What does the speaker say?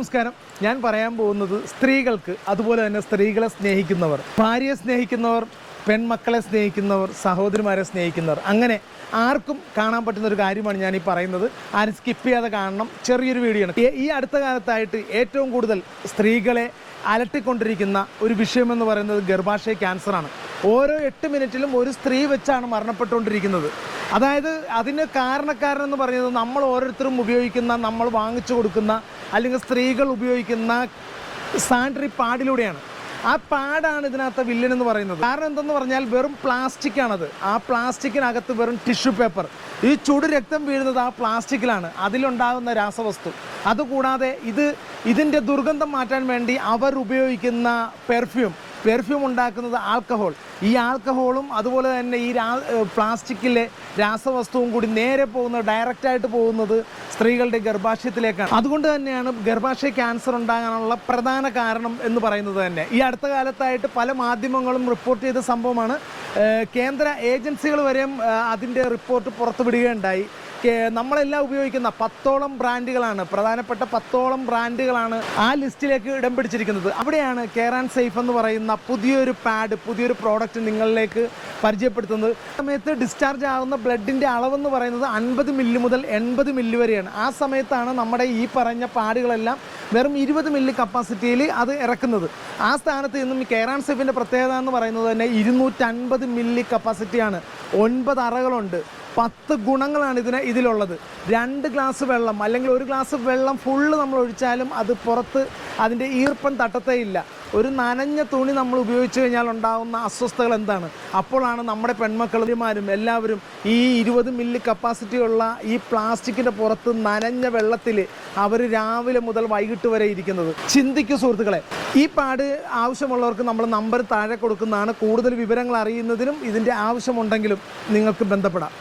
നമസ്കാരം. ഞാൻ പറയാൻ പോകുന്നത് സ്ത്രീകൾക്ക് അതുപോലെ തന്നെ സ്ത്രീകളെ സ്നേഹിക്കുന്നവർ. ഭാര്യയെ സ്നേഹിക്കുന്നവർ പെൺമക്കളെ സ്നേഹിക്കുന്നവർ സഹോദരിമാരെ സ്നേഹിക്കുന്നവർ. അങ്ങനെ ആർക്കും കാണാൻ പറ്റുന്ന ഒരു കാര്യമാണ് ഞാൻ ഈ പറയുന്നത്. ആരും സ്കിപ്പ് ചെയ്യാതെ കാണണം. ചെറിയൊരു വീഡിയോ ആണ്. ഈ- അടുത്ത കാലത്തായിട്ട് ഏറ്റവും കൂടുതൽ സ്ത്രീകളെ അലട്ടിക്കൊണ്ടിരിക്കുന്ന ഒരു വിഷയമെന്ന് പറയുന്നത് ഗർഭാശയ ക്യാൻസറാണ് ഓരോ എട്ട് മിനിറ്റിലും ഒരു സ്ത്രീ വെച്ചാണ് മരണപ്പെട്ടുകൊണ്ടിരിക്കുന്നത്. അതായത് അതിന് കാരണക്കാരൻ എന്ന് പറയുന്നത് നമ്മൾ ഓരോരുത്തരും ഉപയോഗിക്കുന്ന നമ്മൾ വാങ്ങിച്ചു കൊടുക്കുന്ന അല്ലെങ്കിൽ സ്ത്രീകൾ ഉപയോഗിക്കുന്ന സാനിറ്ററി പാഡിലൂടെയാണ്. ആ പാഡാണ് ഇതിനകത്ത് വില്ലൻ എന്ന് പറയുന്നത്. കാരണം എന്തെന്ന് പറഞ്ഞാൽ വെറും പ്ലാസ്റ്റിക് ആണത് ആ പ്ലാസ്റ്റിക്കിനകത്ത് വെറും ടിഷ്യൂ പേപ്പർ. ഈ ചുടു രക്തം വീഴുന്നത് ആ പ്ലാസ്റ്റിക്കിലാണ്. അതിലുണ്ടാകുന്ന രാസവസ്തു. അതുകൂടാതെ ഇത് ഇതിന്റെ ദുർഗന്ധം മാറ്റാൻ വേണ്ടി അവർ ഉപയോഗിക്കുന്ന പെർഫ്യൂം. പെർഫ്യൂം ഉണ്ടാക്കുന്നത് ആൽക്കഹോൾ ഈ ആൽക്കഹോളും അതുപോലെ തന്നെ ഈ രാ പ്ലാസ്റ്റിക്കിലെ രാസവസ്തുവും കൂടി നേരെ പോകുന്നത് ഡയറക്റ്റായിട്ട് പോകുന്നത് സ്ത്രീകളുടെ ഗർഭാശയത്തിലേക്കാണ്. അതുകൊണ്ട് തന്നെയാണ് ഗർഭാശയ ക്യാൻസർ ഉണ്ടാകാനുള്ള പ്രധാന കാരണം എന്ന് പറയുന്നത് തന്നെ. ഈ അടുത്ത കാലത്തായിട്ട് പല മാധ്യമങ്ങളും റിപ്പോർട്ട് ചെയ്ത സംഭവമാണ് കേന്ദ്ര ഏജൻസികൾ വരെയും അതിന്റെ റിപ്പോർട്ട് പുറത്തുവിടുകയുണ്ടായി. നമ്മളെല്ലാം ഉപയോഗിക്കുന്ന പത്തോളം ബ്രാൻഡുകളാണ്. പ്രധാനപ്പെട്ട പത്തോളം ബ്രാൻഡുകളാണ് ആ ലിസ്റ്റിലേക്ക് ഇടം പിടിച്ചിരിക്കുന്നത്. അവിടെയാണ് കെയർ ആൻഡ് സേഫ് എന്ന് പറയുന്ന പുതിയൊരു പാഡ് പുതിയൊരു പ്രോഡക്റ്റ് നിങ്ങളിലേക്ക് പരിചയപ്പെടുത്തുന്നത്. സമയത്ത് ഡിസ്ചാർജ് ആകുന്ന ബ്ലഡിന്റെ അളവെന്ന് പറയുന്നത് അൻപത് മില്ലി മുതൽ എൺപത് മില്ലി വരെയാണ്. ആ സമയത്താണ് നമ്മുടെ ഈ പറഞ്ഞ പാടുകളെല്ലാം വെറും ഇരുപത് മില്ലി കപ്പാസിറ്റിയിൽ അത് ഇറക്കുന്നത്. ആ സ്ഥാനത്ത് നിന്നും ഈ സെഫിന്റെ പ്രത്യേകത എന്ന് പറയുന്നത് തന്നെ ഇരുന്നൂറ്റൻപത് മില്ലി കപ്പാസിറ്റിയാണ്. ഒൻപത് അറകളുണ്ട്. പത്ത് ഗുണങ്ങളാണ് ഇതിന് ഇതിലുള്ളത്. രണ്ട് ഗ്ലാസ് വെള്ളം അല്ലെങ്കിൽ ഒരു ഗ്ലാസ് വെള്ളം ഫുള്ള് നമ്മൾ ഒഴിച്ചാലും അത് പുറത്ത് അതിന്റെ ഈർപ്പം തട്ടത്തേ ഇല്ല. ഒരു നനഞ്ഞ തുണി നമ്മൾ ഉപയോഗിച്ച് കഴിഞ്ഞാൽ ഉണ്ടാകുന്ന അസ്വസ്ഥകൾ എന്താണ്? അപ്പോഴാണ് നമ്മുടെ പെൺമക്കളുമാരും എല്ലാവരും ഈ ഇരുപത് മില്ലി കപ്പാസിറ്റി ഉള്ള ഈ പ്ലാസ്റ്റിക്കിന്റെ പുറത്ത് നനഞ്ഞ വെള്ളത്തിൽ അവർ രാവിലെ മുതൽ വൈകിട്ട് വരെ ഇരിക്കുന്നത്. ചിന്തിക്കൂ സുഹൃത്തുക്കളെ ഈ പാട് ആവശ്യമുള്ളവർക്ക് നമ്മൾ നമ്പർ താഴെ കൊടുക്കുന്നതാണ്. കൂടുതൽ വിവരങ്ങൾ അറിയുന്നതിനും ഇതിന്റെ ആവശ്യമുണ്ടെങ്കിലും നിങ്ങൾക്ക് ബന്ധപ്പെടാം.